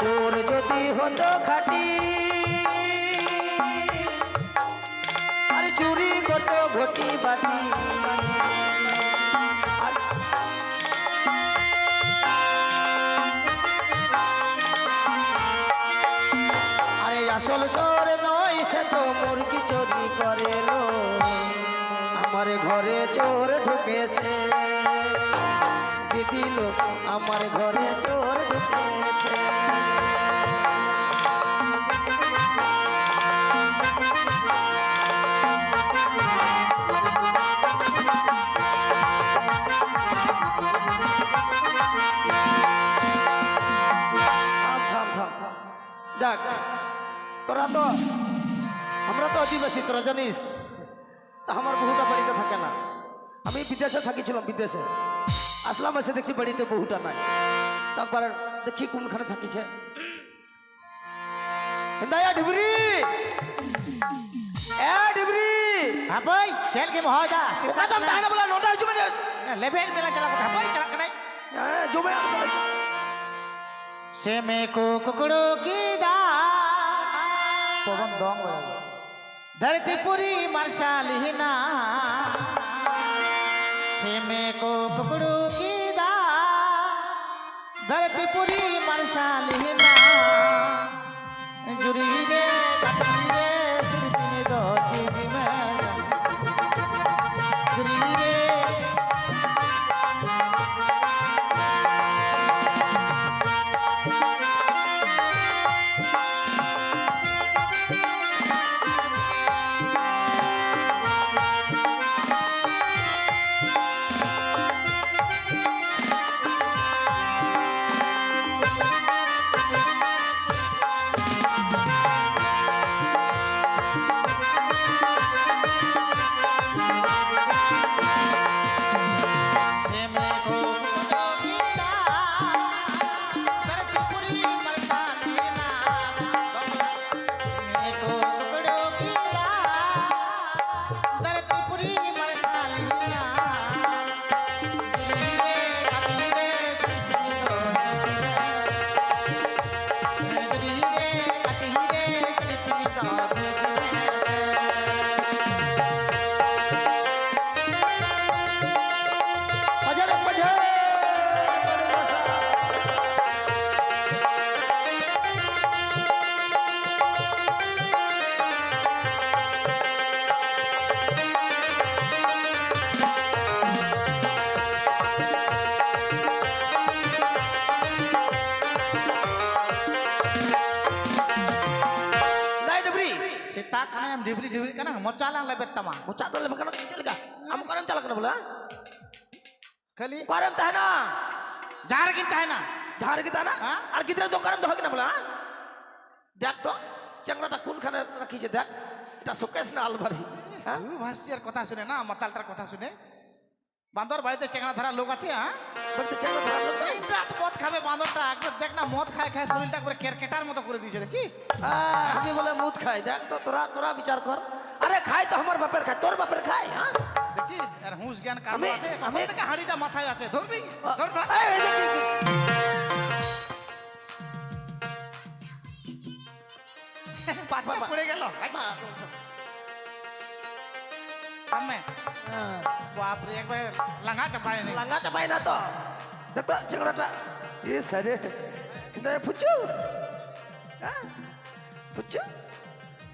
চোর যদি হতো খাটি আরে চুরি করতো ঘটি বাটি। আরে আসল সর নয়, সে তো মুরগি চুরি করে আমার ঘরে চোর ঢুকেছে। দিদি লোক আমার ঘরে চোর ঢুকেছে। দেখ, তোরা তো, আমরা তো আদিবাসী তোরা জানিস? তা আমার বহুটা বাড়িতে থাকে না। আমি বিদেশে থাকিছিলাম, বিদেশে। আসলাম এসে দেখছি বাড়িতে বহুটা নাই। তারপর দেখি কোনখানে থাকিছে। দায়া ডিবরি! এ ডিবরি! হাপই সেল কি মহা যা? তো তাই না বলা নটা হইছে মানে। লেভেল মেলা চলা কথা। হাপই চলা হ্যাঁ জমে সে মে কো কুকড়ো কি দা? পবন দং বাজাবে ধরती পুরি মরশালিনা মে কো কুকড়ো কি দা ধরती পুরি মরশালিনা জুরি রে কাটি রে সিরপিনে দো কি মে জুরি ಮೊಚ್ಚಾಲ ಬೆತ್ತಮ್ಮ ಮುಚ್ಚಾತಲ್ಲ ಮಗನ ಚಲಗ ಅಮ್ಮ ಕರಂ ಚಲಕನ ಬಲ ಕಲಿ ಕರಂ ತಾನ ಜಾರಗಿಂತ ತಾನ ಜಾರಗಿಂತ ತಾನ আর গিদ্রে তো করেন তো হবে না। হ্যাঁ? বলা হ্যাঁ? দেখ তো চ্যাংড়াটা কোনখানে রাখিছে দেখ। এটা শোকেশ না আলমারি হ্যাঁ? ভাসিয়ার কথা শুনে না মাতালটার কথা শুনে। বান্দর বাড়িতে চেঙ্গা ধরা লোক আছে হ্যাঁ? বাড়িতে চেঙ্গা ধরা লোক নাই? রাত মদ খাবে বান্দরটা একবার দেখ না মদ খায় খায় শরীরটা করে কেরকেটার মতো করে দিয়েছে দেখছিস আমি বলে মদ খাই দেখ তো তোরা তোরা বিচার কর। আরে খাই তো আমার বাপের খাই তোর বাপের খাই হ্যাঁ দেখছিস আর হুঁশ জ্ঞান কাম আমি- আছে আমি- আমি থেকে হাড়িটা মাথায় আছে ধরবি ধর ধর এই, এই যে কি- বাচ্চা বাবা। পড়ে গেল মা- সামনে হ্যাঁ, বাপরে একবার লাঙ্গা চাপায় নি লাঙ্গা চাপাই না তো দেখ তো চেংড়াটা এ সারে কিন্তু ফুচু হ্যাঁ ফুচু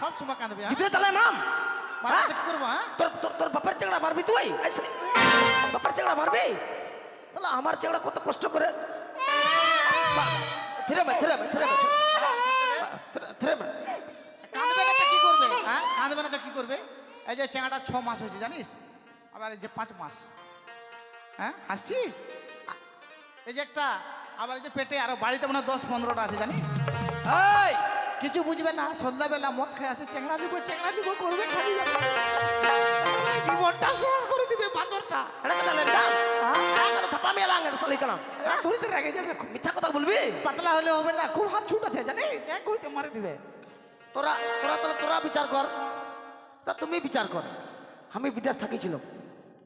সব সময় কাঁদবে ভিতরে তালে নাম। মারা হ্যাঁ? কি করব হ্যাঁ? তোর তোর তোর বাপের চেংড়া মারবি তুই? বাপের চেংড়া মারবি? শালা আমার চেংড়া কত কষ্ট করে। থিরে মে থিরে মে থিরে মে থিরে- কাঁদবে না কি করবে? হ্যাঁ? কাঁদবে না কি করবে? এই যে চেঙাটা ছ মাস হয়েছে জানিস? আবার এই যে পাঁচ মাস। হ্যাঁ? হাসছিস? এই যে একটা আবার এই যে পেটে আরও বাড়িতে মনে হয় দশ পনেরোটা আছে জানিস? এই! কিছু বুঝবে না সন্ধ্যাবেলা মদ খেয়ে আসে চেংড়া দিব চেংড়া দিব করবে খালি জীবনটা শেষ করে দিবে বান্দরটা। এটা রেগে যাবে মিথ্যা কথা বলবি? পাতলা হলে হবে না খুব হাত ছুট আছে জানিস? এক মারে দিবে। তোরা তোরা তোরা তোরা বিচার কর। তা তুমি বিচার কর। আমি বিদেশ থাকিছিল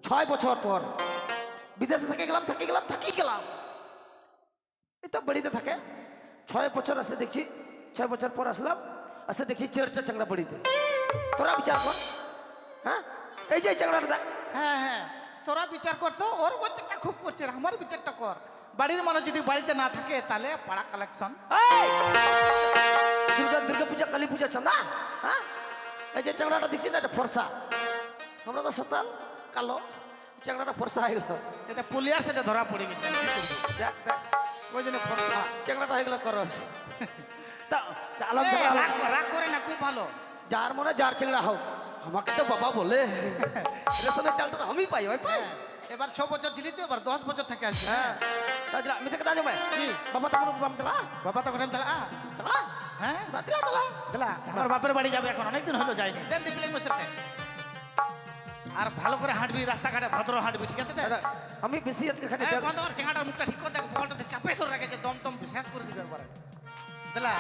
ছয় বছর পর। বিদেশে থেকে গেলাম থেকে গেলাম থাকি গেলাম। এই তো বাড়িতে থাকে। ছয় বছর আসে দেখছি। ছয় বছর পর আসলাম আসে দেখছি চারটা চাংড়া বাড়িতে তোরা বিচার কর। হ্যাঁ? এই যে চাংড়াটা দেখ। হ্যাঁ হ্যাঁ। তোরা বিচার করতো ওর বিচারটা খুব করছে আমার বিচারটা কর। বাড়ির মানুষ যদি বাড়িতে না থাকে তাহলে পাড়া কালেকশন! দুর্গা দুর্গা পূজা কালী পূজা চাঁদা হ্যাঁ? এই যে চাংড়াটা দেখছি না এটা ফর্সা। আমরা তো সতাল কালো। চাংড়াটা ফর্সা হয়ে গেল। এটা পুলিয়ার সাথে ধরা পড়ে গেছে। কি দেখ দেখ। ওই জন্য ফর্সা। চাংড়াটা হয়ে গেল করস। রাগ করে না খুব ভালো। যার মনে যার চাংড়া হোক আমাকে তো বাবা বলে। রেশনের চালটা তো আমি পাই হ্যাঁ, এবার ছ বছর ছিলি তো এবার দশ বছর থেকে আসবে। হ্যাঁ তাহলে আমি থেকে দাঁড়ো ভাই বাবা বাম চালা বাবা তো করেন তাহলে আ, চালা। হ্যাঁ? চালা আমার বাপের বাড়ি যাবে এখন অনেকদিন হলো যায়নি দেন দি প্লেন বসে আর ভালো করে হাঁটবি রাস্তাঘাটে ভদ্র হাঁটবি ঠিক আছে আমি বেশি আজকে খালি বন্ধ চেঙ্গাটার মুখটা ঠিক করে দেখ চাপে ধরে রেখেছে দম টম শেষ করে দিবে একবারে। ಗೊತ್ತಲ್ಲ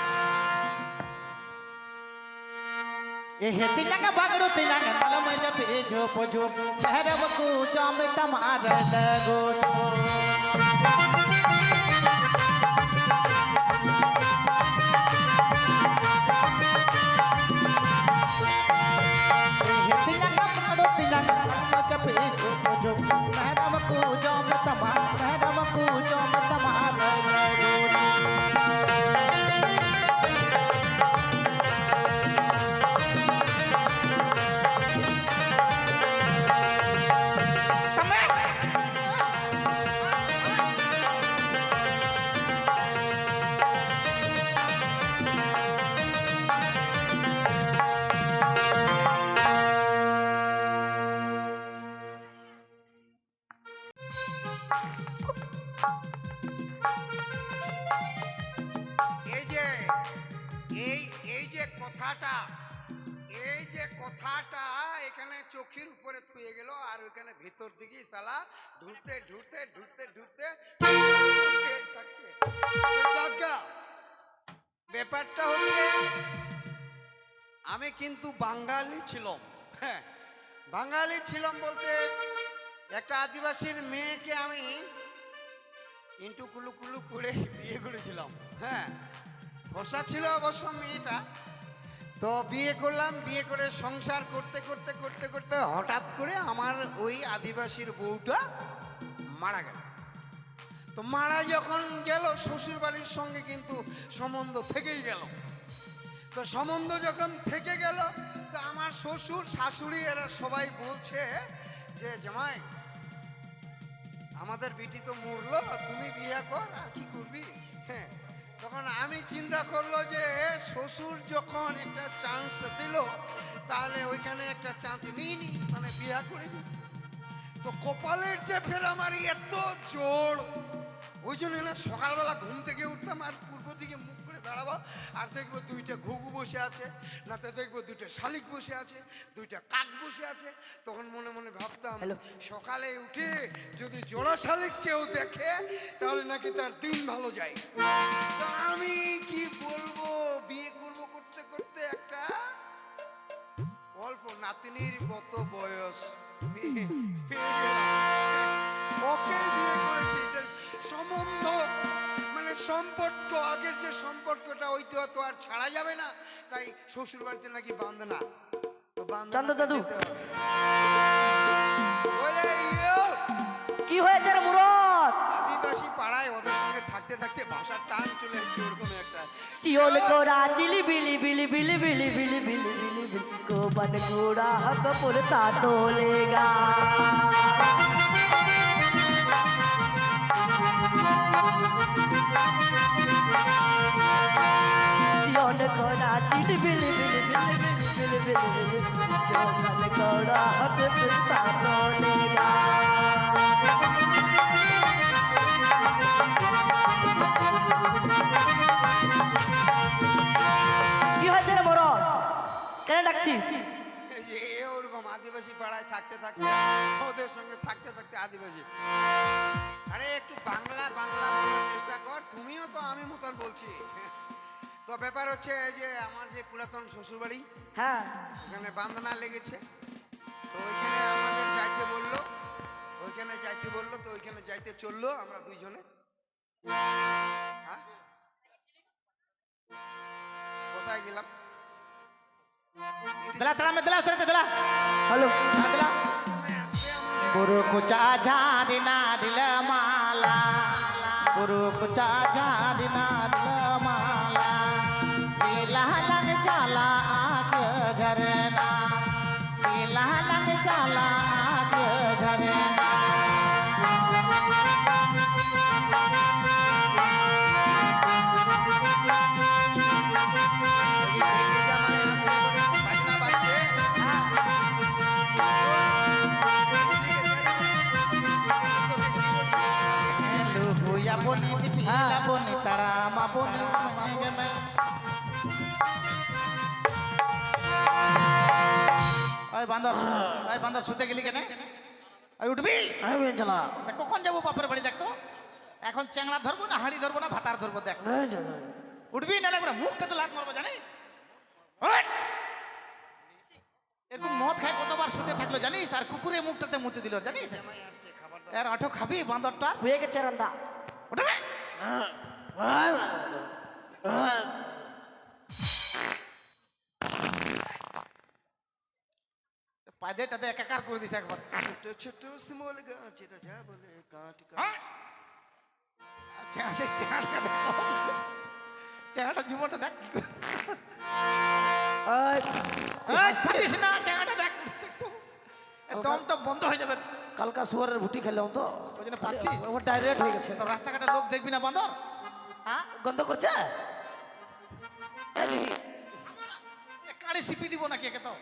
ए हेतिंगा का बागड़ो तिंगा का तालो मैं जब ए झोप झोप पहरे बकू जाम तमार लगो। हेतिंगा का बागड़ो तिंगा का तालो जब ए झोप झोप पहरे बकू जाम तमार এই যে এই এই যে কথাটা এই যে কথাটা এখানে চোখের উপরে থুয়ে গেল আর ওইখানে ভেতর দিকে সালা ঢুকতে ঢুকতে ঢুকতে ঢুকতে ঢুকতে থাকছে। তো যাজ্ঞা, ব্যাপারটা হচ্ছে আমি কিন্তু বাঙালি ছিলাম হ্যাঁ বাঙালি ছিলাম বলতে একটা আদিবাসীর মেয়েকে আমি ইন্টু কুলু কুলু করে বিয়ে করেছিলাম হ্যাঁ। ভরসা ছিল অবশ্য মেয়েটা। তো বিয়ে করলাম, বিয়ে করে সংসার করতে করতে করতে করতে হঠাৎ করে আমার ওই আদিবাসীর বউটা মারা গেল। তো মারা যখন গেল শ্বশুর বাড়ির সঙ্গে কিন্তু সম্বন্ধ থেকেই গেল। তো সম্বন্ধ যখন থেকে গেল, তো আমার শ্বশুর, শাশুড়ি এরা সবাই বলছে যে, জামাই আমাদের বিটি তো মরলো, তুমি বিয়ে কর, আর কি করবি? হ্যাঁ। তখন আমি চিন্তা করল যে শ্বশুর যখন একটা চান্স দিল, তাহলে ওইখানে একটা চান্স নিই নি মানে বিয়ে করে নি। তো কপালের যে ফের আমার এত জোর, ওই জন্য সকালবেলা ঘুম থেকে উঠতাম আর দাঁড়াবো। আর দেখব দুইটা ঘুঘু বসে আছে না তো দেখব দুইটা শালিক বসে আছে দুইটা কাক বসে আছে। তখন মনে মনে ভাবতাম সকালে উঠে যদি জোড়া শালিক কেউ দেখে তাহলে নাকি তার দিন ভালো যায়। আমি কি বলব? বিয়ে করব করতে করতে একটা অল্প নাতিনির কত বয়স। পেয়ে- গেলাম। সম্পর্ক আগের যে সম্পর্কটা ওই তো তো আর ছাড়া যাবে না। তাই শ্বশুর বাড়িতে নাকি বান্ধনা তো দাদু। কি হয়েছে রে মুরত? আদিবাসী পাড়ায় ওদের সঙ্গে থাকতে থাকতে ভাষার টান চলে এসেছে ওরকম একটা। চিওল কোরা চিলি বিলি বিলি বিলি বিলি বিলি বিলি বিলি বিলি কোবন কোড়া হক পুরতা তোলেগা Thank you. জীবন করা চিট বিলি বিলি বিলি বিলি বিলি বিলি বিলি জীবন করা হাতে সারা আদিবাসী পাড়ায় থাকতে থাকতে ওদের সঙ্গে থাকতে থাকতে আদিবাসী। আরে একটু বাংলা বাংলা বলার চেষ্টা কর তুমিও তো আমি মতন বলছি। তো ব্যাপার হচ্ছে যে আমার যে পুরাতন শ্বশুরবাড়ি হ্যাঁ। ওখানে বান্দনা লেগেছে তো ওইখানে আমাদের যাইতে বলল ওইখানে যাইতে বলল তো ওইখানে যাইতে চলল আমরা দুইজনে। হ্যাঁ? কোথায় গেলাম? दला तला में दला उसरे दला हेलो दला गुरु कुचा झारी नारिल माला गुरु कुचा झारी नारिल माला दिला लग जाला বনি তারা মা বনি মে ওই বান্দর ওই বান্দর শুতে গেলি কেন? ওই উঠবি? চলা। কখন যাব বাপের বাড়ি দেখতো এখন চ্যাংড়া ধরবো না হাঁড়ি ধরবো না ভাতার ধরবো দেখ। উঠবি না লাগবে মুখটা তো লাত মারবো জানিস! এরকম মদ খায় কতবার শুতে থাকল জানিস? আর কুকুরের মুখটাতে মুতে দিল জানিস? এর আঠো খাবি বান্দরটা হয়ে গেছে রান্না। উঠবে? পাদেটাতে একাকার করে দিছে একবার। ছোট ছোট স্মল গাছ এটা যা বলে কাট হ্যাঁ? চেহারাটা দেখো। চেহারাটা জীবনটা দেখ। না দেখ। দমটা বন্ধ হয়ে যাবে। কালকা শুয়ারের ভুটি খেলাম তো। ওই জন্য পাচ্ছিস? আমার ডাইরেক্ট হয়ে গেছে। তো রাস্তাঘাটে লোক দেখবি না বান্দর? হ্যাঁ? গন্ধ করছে? কাড়ি সিপি দিব নাকি একে তো?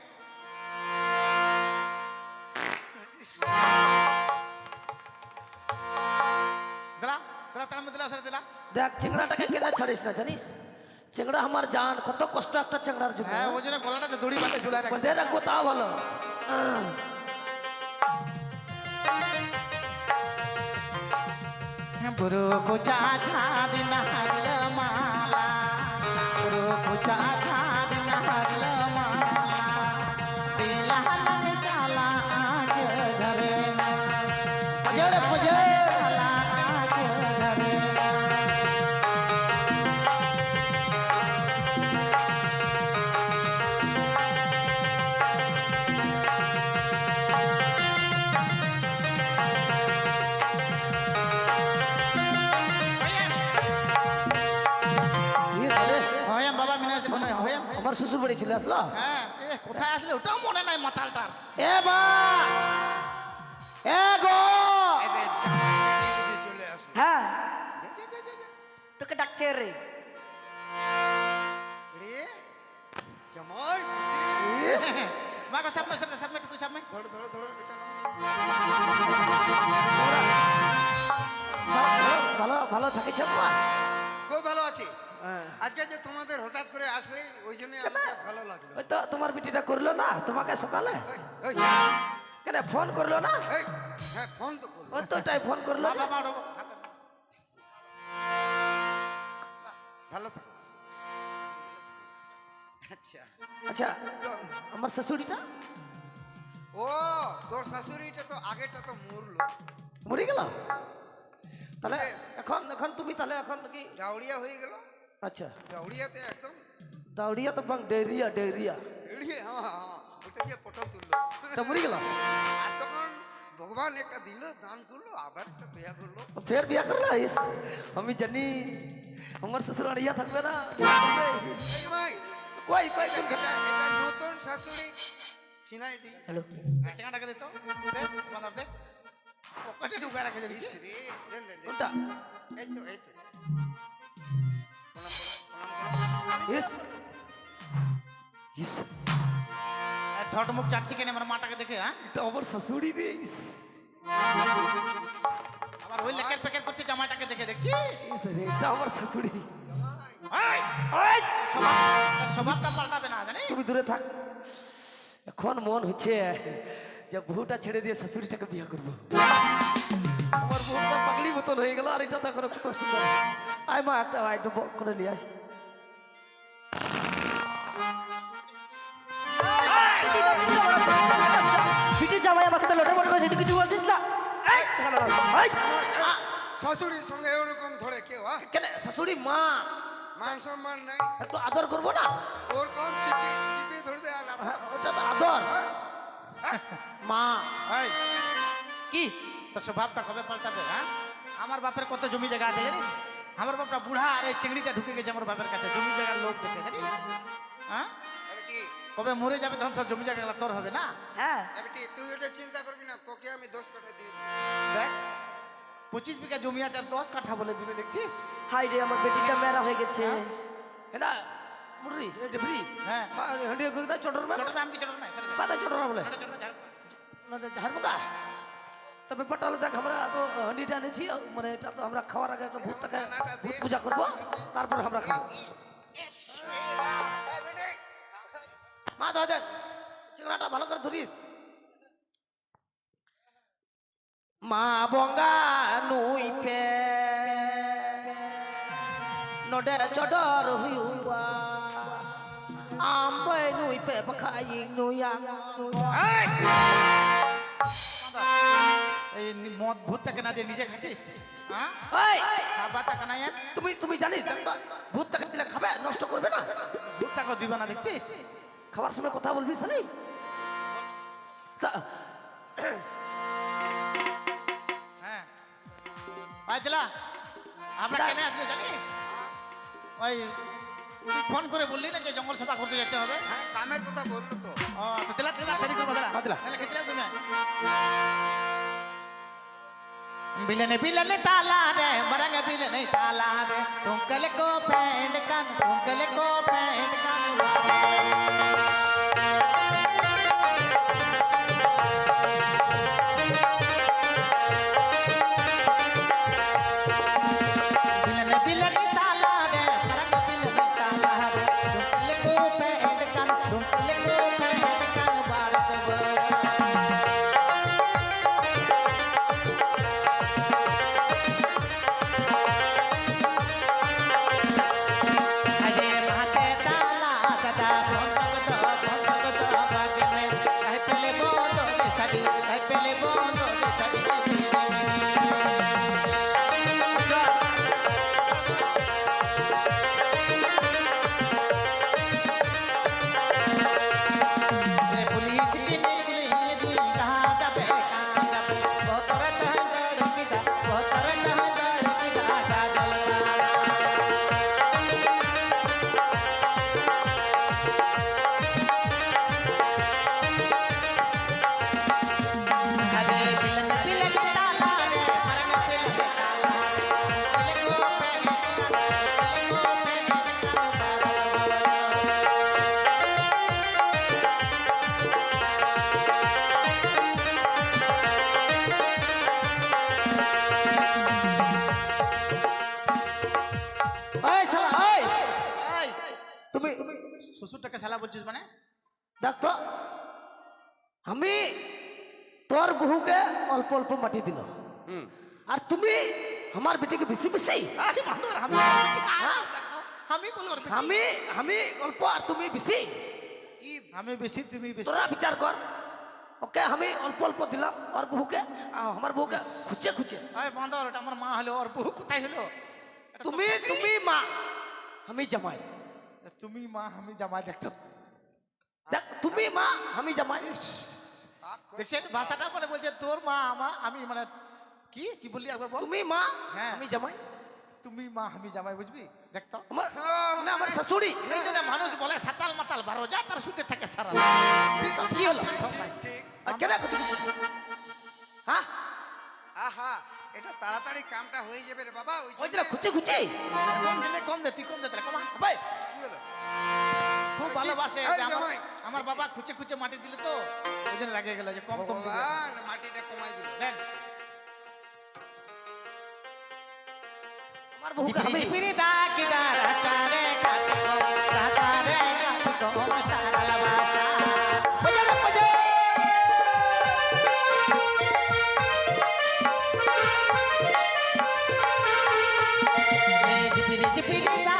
দিলা দিলা তার মধ্যে দিলা সরে দিলা। দেখ চিংড়াটাকে কেনা ছাড়িস না জানিস? চিংড়া আমার জান কত কষ্ট একটা চিংড়ার জন্য। হ্যাঁ ওই জন্য গলাটাতে দড়ি বাঁধে ঝুলাই রাখব তাও ভালো। রূপ চাঁদ নার মালা রূপ চাঁদ আমার শ্বশুর বাড়ি চলে আসলো? হ্যাঁ এ কোথায় আসলে ওটাও মনে নাই মাতালটার। এ বা! এ গো! এদের চলে আসো হ্যাঁ। তোকে ডাকছে রে। রে জামাই। মাগো সামনে সামনে সামনে টুকু সামনে। ধরো ধরো ধরো এটা ভালো ভালো থাকিস খুব ভালো আছি। আজকে যে তোমাদের হঠাৎ করে আসলে ওই জন্য ভালো লাগল। ওই তো তোমার বিটিটা করল না? তোমাকে সকালে? কেন ফোন করল না? হ্যাঁ ফোন তো করল। ওই তো টাই ফোন করল। ভালো থাকো। আচ্ছা। আচ্ছা আমার শাশুড়িটা? ও তোর শাশুড়িটা তো আগেটা তো মরলো। মরে গেল? তাহলে এখন এখন তুমি তাহলে এখন কি ডাউরিয়া হয়ে গেল? আচ্ছা। ডাউরিয়াতে একদম। দাউড়িয়া তো বাং ডেরিয়া। ডেরিয়া এড়িয়ে হ্যাঁ হ্যাঁ ওটা দিয়ে পটল তুললো। এটা মরে গেল আর তখন ভগবান একটা দিল দান করল আবার একটা বিয়া করল। ফের বিয়া করল? ইস, আমি জানি আমার শ্বশুর ইয়া থাকবে না। ভাই কই কই নতুন শাশুড়ি। চিনাই দি। হ্যালো। এই চেঙ্গাটাকে দে তো। দে বান্দর দে। পকেটে ঢুকায় রাখে দিবি। রে দেন দেন এই তো এই তো। ইস ইস ঠট মুখ চাটছি কেন? আমার মাটাকে দেখে হ্যাঁ? এটা আমার শাশুড়ি রে ইস। আবার ওই লেকের প্যাকেট করছে জামাইটাকে দেখে দেখছিস? এটা আমার শাশুড়ি। স্বভাবটা পাল্টাবে না জানিস? তুমি দূরে থাক। এখন মন হচ্ছে যে বহুটা ছেড়ে দিয়ে শাশুড়িটাকে বিয়ে করব। আমার বহুটা পাগলি মতন হয়ে গেল আর এটা তো এখন কত সুন্দর। আয় মা একটা আইটেম করে নিয়ে আয়। জামাই আমার সাথে লটে মটে করেছে তুই কিছু বলছিস না? শাশুড়ির সঙ্গে এরকম ধরে কেউ হ্যাঁ কেন শাশুড়ি মা? মান সম্মান নাই। একটু আদর করব না? ওর কম চিপি চিপি ধরবে আর হ্যাঁ, ওটা তো আদর। মা। এই, কি? তোর স্বভাবটা কবে পাল্টাবে হ্যাঁ? আমার বাপের কত জমি জায়গা আছে জানিস? আমার বাপটা বুড়া আর এই চিংড়িটা ঢুকে গেছে আমার বাপের কাছে জমি জায়গার লোক দেখে জানিস? হ্যাঁ? কবে মরে যাবে তখন সব জমি জায়গা তোর হবে না হ্যাঁ তুই এটা চিন্তা করবি না তোকে আমি করে দিই দেখ পঁচিশ বিঘা জমি আছে আর দশ কাঠা বলে দিবে দেখছিস হাই রে আমার বেটিটা মেরা হয়ে গেছে এটা মুররি এটা ফ্রি হ্যাঁ হন্ডি করে দাও চটর মে কি ছোট নাই ছোট নাই। কাদা চটর বলে। না তো ঝাড় তবে পটালে দেখ আমরা তো হান্ডিটা এনেছি মানে এটা তো আমরা খাওয়ার আগে একটা ভূতটাকে ভূত পূজা করব তারপর আমরা খাব মা দাও দেন চিংড়াটা ভালো করে ধরিস। মা বঙ্গা নুই পে। নডে চডর হুয়া আম্বে নুই পে পখাই নুয়া এই! মদ ভূতটাকে না দিয়ে নিজে খাচ্ছিস? হ্যাঁ? তুমি তুমি জানিস তো, দিলে খাবে নষ্ট করবে না। ভূতটাকে দিবে না দেখছিস? খাবার সময় কথা বলবি শালি তা হ্যাঁ ভাই দিলা আমরা কেন আসলে জানিস ওই তুই ফোন করে বললি না যে জঙ্গল সফা করতে যেতে হবে কামের কথা বললো তো ও তো দিলা দিলা দেরি করবো দিলা হ্যাঁ, দিলা। তাহলে খেতে তুমি बिलने बिलने ताला रे मरंग बिलने ताला रे टुंकल को पैंड कन टुंकल को पैंड कन অল্প অল্প মাটি দিল হুম আর তুমি আমার বেটিকে বেশি বেশি আরে বান্দর আমি আমি বলব আমি আমি অল্প আর তুমি বেশি কি আমি বেশি তুমি বেশি তোরা বিচার কর ওকে আমি অল্প অল্প দিলাম আর বহুকে আর আমার বহুকে খুঁজে খুঁজে আরে বান্দর এটা আমার মা হলো আর বহু কোথায় হলো এটা তো তুমি বুঝি। তুমি মা আমি জামাই তুমি মা আমি জামাই দেখতো দেখ তুমি মা আমি জামাই পাপ কর- দেখছেন? ভাষাটা মানে বলছে তোর মা আমা আমি মানে কি? কি বললি একবার বল? তুমি মা হ্যাঁ। আমি জামাই। তুমি মা আমি জামাই বুঝবি? দেখতো আমার না আমার শাশুড়ি। এই জন্য মানুষ বলে সাতাল মাতাল বারো যা তার শুতে থাকে সারা কি হলো? কেন হ্যাঁ? আহা এটা তাড়াতাড়ি কামটা হয়ে যাবে রে বাবা ওই খুঁজে কম দিলে কম দে তুই কম দে তাহলে কমা। ভাই কি হলো? ভালোবাসে। আমার বাবা খুঁচে খুঁচে মাটি দিলে তো ওই জন্য রাগে গেল যে কম কম মাটিটা কমাই দিল। আমার বহু জিপিরি দা কি দা রে কাটা রে কাটা রে If we did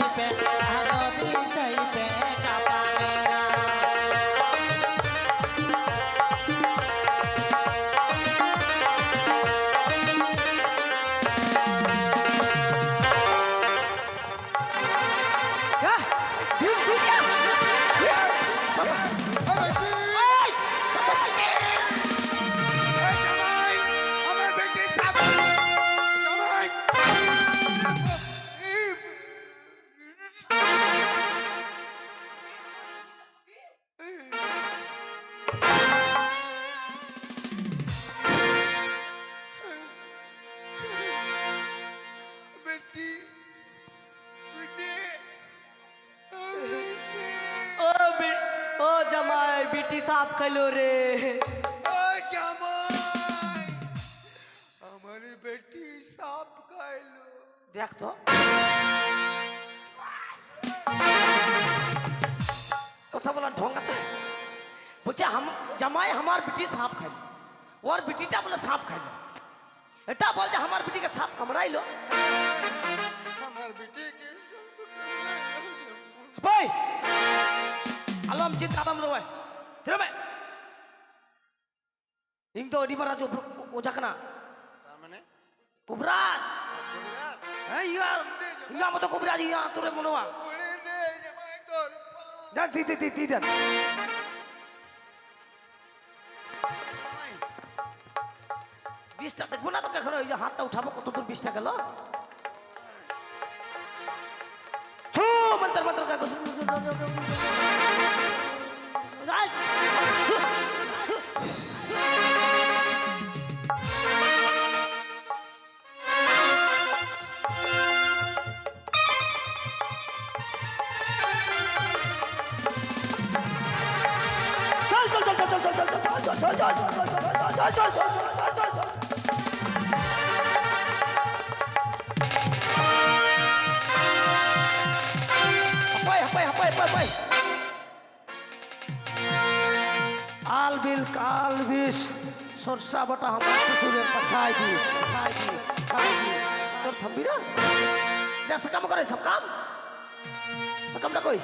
আসবে আমার বেটি সাপ খাইলো দেখ তো কথা বলার ঢং আছে বলছে জামাই আমার বিটি সাপ খাইল ওর বিটিটা বলে সাপ খাইল এটা বলছে আমার বিটিকে সাপ কামড়াইলো আমার বেটিকে ভাই আলম চিন্তা আদম রয় ইং ಇಂಗ್ ದೋ ಅಡಿ ಮಹಾರಾಜ್ ಒಬ್ರು ಓಜಾಕನ ಕುಬ್ರಾಜ್ ಈಗ ಹಿಂಗ ಮತ್ತ ಕುಬ್ರಾಜ್ ಈಗ ತುರೆ ಮುನುವ ತಿ ತಿ ತಿ ತಿ ತಿ বিশটা দেখব না তোকে এখন ওই যে হাতটা উঠাবো কত দূর বিশটা গেল ছু মন্তর মন্তর কাগজ আল বিল কাল বিষ সরষা বাটা আমার শ্বশুরের পাছাই দিস পাছাই দিস তোর থামবি না যা সকাম করে সব কাম সকামটা কই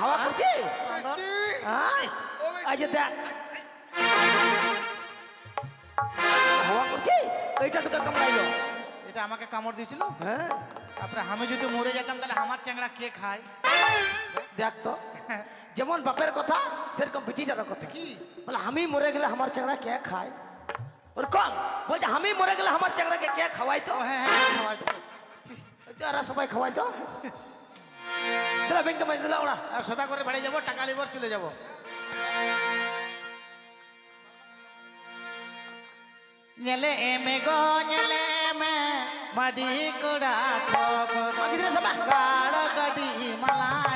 হাওয়া করছে হাই, দেখ। হাওয়া করছে এইটা তোকে কামড়াইলো। এটা আমাকে কামড় দিয়েছিল? হ্যাঁ। তারপরে আমি যদি মরে যেতাম তাহলে আমার চ্যাংড়া কে খায়? দেখ তো যেমন বাপের কথা সেরকম বিটিটার কথা। কি? বলে আমি মরে গেলে আমার চ্যাংড়া কে খায়? ওর কম। বলছে আমি মরে গেলে আমার চ্যাংড়াকে কে খাওয়াই তো? হ্যাঁ হ্যাঁ খাওয়াই তো। এরা সবাই খাওয়াই তো? দাদা ব্যাংকে মাঝে দিলাম না সোজা করে বেড়ে যাব টাকা লিবার চলে যাব। নেলে এমে গো নেলে এমে মাডি কোড়া ঠক মাগিদিরা সবা গাড় কাটি মালা